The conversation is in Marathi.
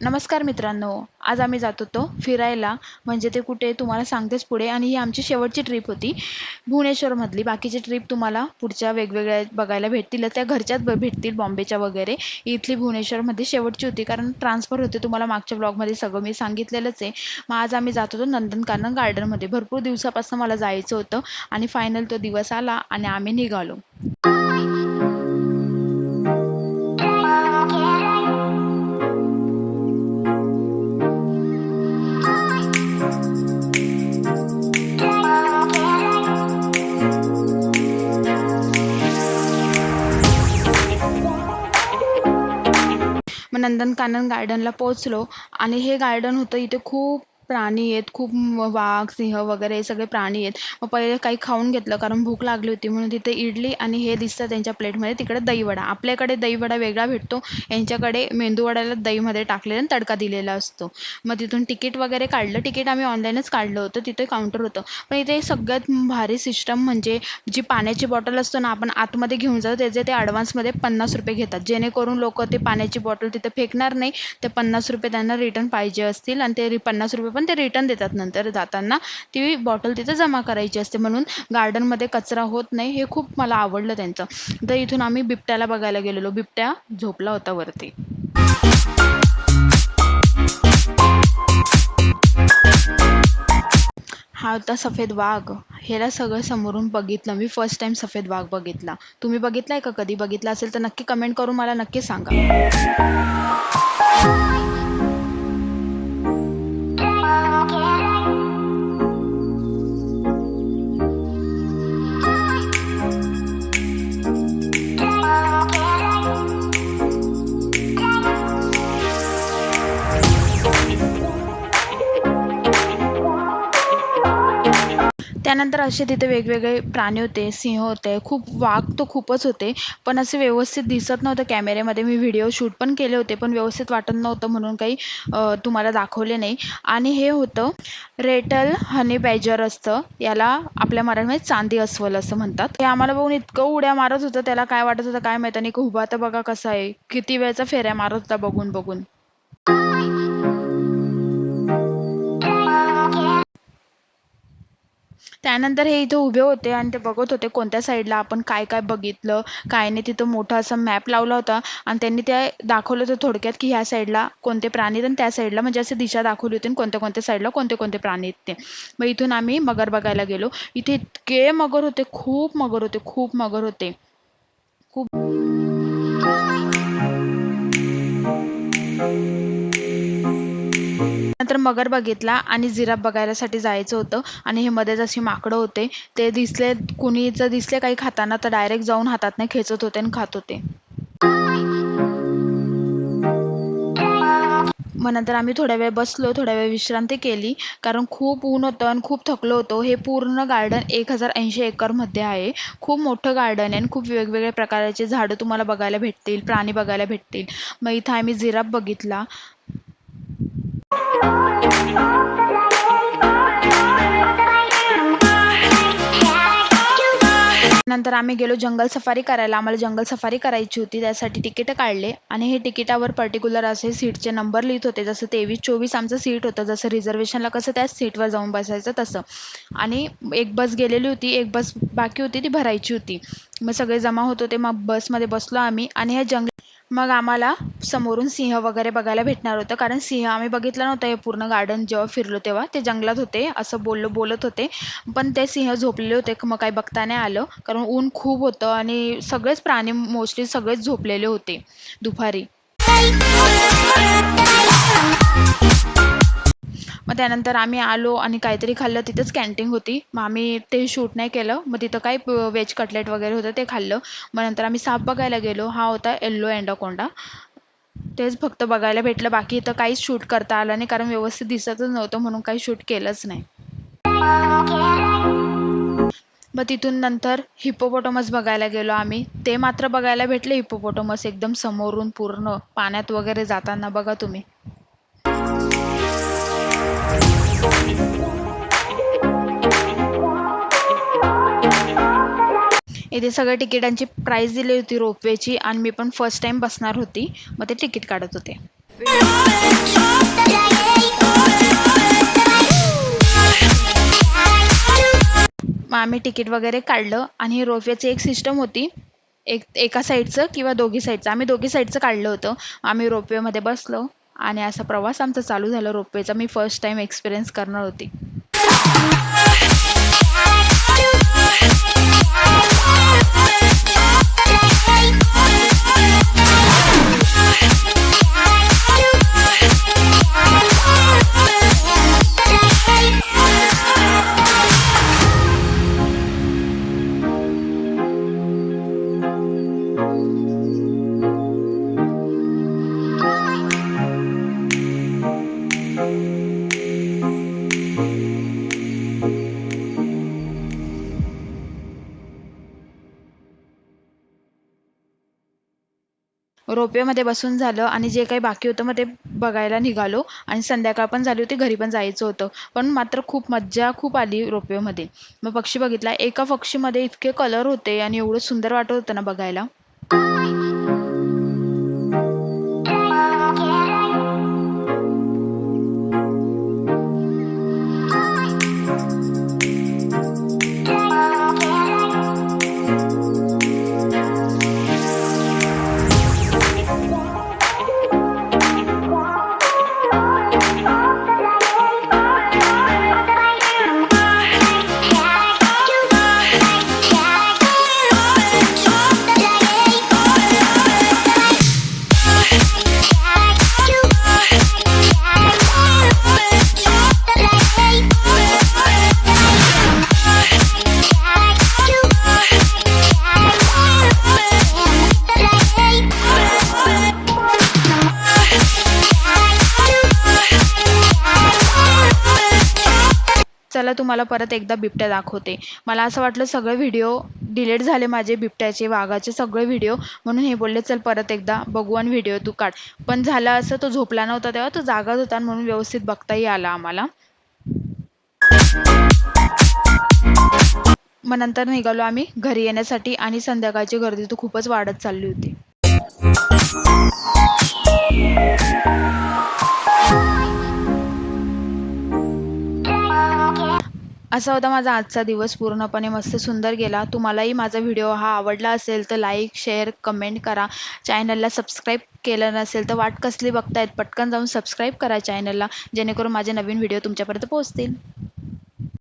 नमस्कार मित्रांनो आज आम्ही जात होतो फिरायला. म्हणजे ते कुठे तुम्हाला सांगतेच पुढे. आणि ही आमची शेवटची ट्रिप होती. भुवनेश्वरमधली. बाकीची ट्रिप तुम्हाला पुढच्या वेगवेगळ्या बघायला भेटतील. त्या घरच्याच भेटतील बॉम्बेच्या वगैरे. इथली भुवनेश्वरमध्ये शेवटची होती. कारण ट्रान्सफर होते तुम्हाला मागच्या ब्लॉगमध्ये सगळं मी सांगितलेलंच आहे. मग आज आम्ही जात होतो नंदनकानन गार्डनमध्ये भरपूर दिवसापासून मला जायचं होतं. आणि फायनल तो दिवस आला आणि आम्ही निघालो. नंदनकानन गार्डनला पोचलो आणि हे गार्डन होतं इथे खूप प्राणी आहेत खूप वाघ सिंह वगैरे हे सगळे प्राणी आहेत. मग पहिले काही खाऊन घेतलं कारण भूक लागली होती म्हणून तिथे इडली आणि हे दिसतं त्यांच्या प्लेटमध्ये. तिकडे दहीवडा. आपल्याकडे दहीवडा वेगळा भेटतो. यांच्याकडे मेंदूवड्याला दहीमध्ये टाकलेला आणि तडका दिलेला असतो. मग तिथून तिकीट वगैरे काढलं. तिकीट आम्ही ऑनलाईनच काढलं होतं. तिथे काउंटर होतं. पण इथे सगळ्यात भारी सिस्टम म्हणजे जी पाण्याची बॉटल असतो ना आपण आतमध्ये घेऊन जातो. त्याचे ते ॲडव्हान्समध्ये पन्नास रुपये घेतात. जेणेकरून लोक ते पाण्याची बॉटल तिथे फेकणार नाही. ते पन्नास रुपये त्यांना रिटर्न पाहिजे असतील आणि ते पन्नास रुपये पण ते रिटर्न देतात नंतर जाताना. ती बॉटल तिथे जमा करायची असते म्हणून गार्डनमध्ये कचरा होत नाही हे खूप मला आवडलं त्यांचं. तर इथून आम्ही बिबट्याला बघायला गेलेलो. बिबट्या झोपला होता वरती. हा होता सफेद वाघ. ह्याला सगळं समोरून बघितलं. मी फर्स्ट टाइम सफेद वाघ बघितला. तुम्ही बघितलाय का कधी? बघितला असेल तर नक्की कमेंट करून मला नक्की सांगा. त्यानंतर असे तिथे वेगवेगळे प्राणी होते सिंह होते खूप वाघ तर खूपच होते पण असे व्यवस्थित दिसत नव्हतं कॅमेऱ्यामध्ये. मी व्हिडिओ शूट पण केले होते पण व्यवस्थित वाटत नव्हतं म्हणून काही तुम्हाला दाखवले नाही. आणि हे होतं रेटल हनी बॅजर असतं याला आपल्या मराठीमध्ये चांदी अस्वल असं म्हणतात. हे आम्हाला बघून इतकं उड्या मारत होतं त्याला काय वाटत होतं काय माहीत आणि उभा तर बघा कसा आहे किती वेळचा फेऱ्या मारत होता बघून बघून. त्यानंतर हे इथे उभे होते आणि ते बघत होते कोणत्या साईडला आपण काय काय बघितलं काय नाही. तिथं मोठा असा मॅप लावला होता आणि त्यांनी ते दाखवलं होतं थोडक्यात की ह्या साईडला कोणते प्राणी आहेत आणि त्या साईडला म्हणजे असे दिशा दाखवली होती कोणत्या कोणत्या साईडला कोणते कोणते प्राणी आहेत ते. मग इथून आम्ही मगर बघायला गेलो. इथे इतके मगर होते खूप मगर होते खूप मगर होते. खूप तर मगर बघितला आणि जिराफ बघायसाठी जायचं होतं आणि हे मध्येच अशी माकडं होते. ते दिसले कुणी जर दिसले काही खाताना तर डायरेक्ट जाऊन हातात खेचत होते आणि खात होते. मग नंतर आम्ही थोड्या वेळ बसलो थोड्या वेळ विश्रांती केली. कारण खूप ऊन होतं आणि खूप थकलो होतो. हे पूर्ण गार्डन एक हजार ऐंशी एकरमध्ये आहे. खूप मोठं गार्डन आहे आणि खूप वेगवेगळ्या प्रकारचे झाडं तुम्हाला बघायला भेटतील प्राणी बघायला भेटतील. मग इथं आम्ही जिराफ बघितला. नंतर आम्ही गेलो जंगल सफारी करायला. आम्हाला जंगल सफारी करायची होती त्यासाठी तिकीटं काढले. आणि हे तिकिटावर पर्टिक्युलर असे सीटचे नंबर लिहित होते जसं तेवीस चोवीस आमचं सीट होतं जसं रिझर्वेशनला कसं त्याच सीटवर जाऊन बसायचं तसं. आणि एक बस गेलेली होती एक बस बाकी होती ती भरायची होती. मग सगळे जमा होत होते मग बसमध्ये बसलो आम्ही. आणि ह्या जंगल मग आम्हाला समोरून सिंह वगैरे बघायला भेटणार होतं. कारण सिंह आम्ही बघितलं नव्हतं हे पूर्ण गार्डन जेव्हा फिरलो तेव्हा. ते जंगलात होते असं बोललो बोलत होते. पण ते सिंह झोपलेले होते मग काही बघता नाही आलं. कारण ऊन खूप होतं आणि सगळेच प्राणी मोस्टली सगळेच झोपलेले होते दुपारी. मग त्यानंतर आम्ही आलो आणि काहीतरी खाल्लं. तिथंच कॅन्टीन होती. मग आम्ही ते शूट नाही केलं. मग तिथं काय वेज कटलेट वगैरे होतं ते खाल्लं. मग नंतर आम्ही साप बघायला गेलो. हा होता येल्लो अँडाकोंडा तेच फक्त बघायला भेटलं. बाकी इथं काहीच शूट करता आलं नाही. कारण व्यवस्थित दिसतच नव्हतं. म्हणून काही शूट केलंच नाही. मग तिथून नंतर हिप्पोपोटोमस बघायला गेलो आम्ही. ते मात्र बघायला भेटले. हिप्पोपोटोमस एकदम समोरून पूर्ण पाण्यात वगैरे जाताना बघा तुम्ही. इथे सगळ्या तिकिटांची प्राईस दिली होती रोपवेची आणि मी पण फर्स्ट टाइम बसणार होती. मग ते तिकीट काढत होते. मग आम्ही तिकीट वगैरे काढलं आणि रोपवेची एक सिस्टम होती. एक एका साईडचं किंवा दोघी साईडचं आम्ही दोघी साईडचं काढलं होतं. आम्ही रोपवेमध्ये बसलो आणि असा प्रवास आमचा चालू झाला रोपवेचा. मी फर्स्ट टाइम एक्सपिरियन्स करणार होती. रोपवेमध्ये बसून झालं आणि जे काही बाकी होतं मग ते बघायला निघालो. आणि संध्याकाळ पण झाली होती घरी पण जायचं होतं. पण मात्र खूप मज्जा खूप आली रोपवेमध्ये. मग पक्षी बघितला. एका पक्षीमध्ये इतके कलर होते आणि एवढं सुंदर वाटत होतं ना बघायला. चला तुम्हाला परत एकदा बिबट्या दाखवते. मला असं वाटलं सगळे व्हिडिओ डिलीट झाले माझे बिबट्याचे वाघाचे सगळे व्हिडिओ म्हणून हे बोलले चल परत एकदा बघू आणि व्हिडिओ तू काढ. पण झालं असं तो झोपला नव्हता तेव्हा तो जागाच होता म्हणून व्यवस्थित बघताही आला आम्हाला. मग नंतर निघालो आम्ही घरी येण्यासाठी आणि संध्याकाळची गर्दी तर खूपच वाढत चालली होती. असा होता माझा आजचा दिवस. पूर्णपणे मस्त सुंदर गेला. तुम्हालाही माझा व्हिडिओ हा आवडला असेल तर लाईक शेअर कमेंट करा. चॅनलला सबस्क्राईब केलं नसेल तर वाट कसली बघतायत पटकन जाऊन सबस्क्राईब करा चॅनलला जेणेकरून माझे नवीन व्हिडिओ तुमच्यापर्यंत पोहोचतील.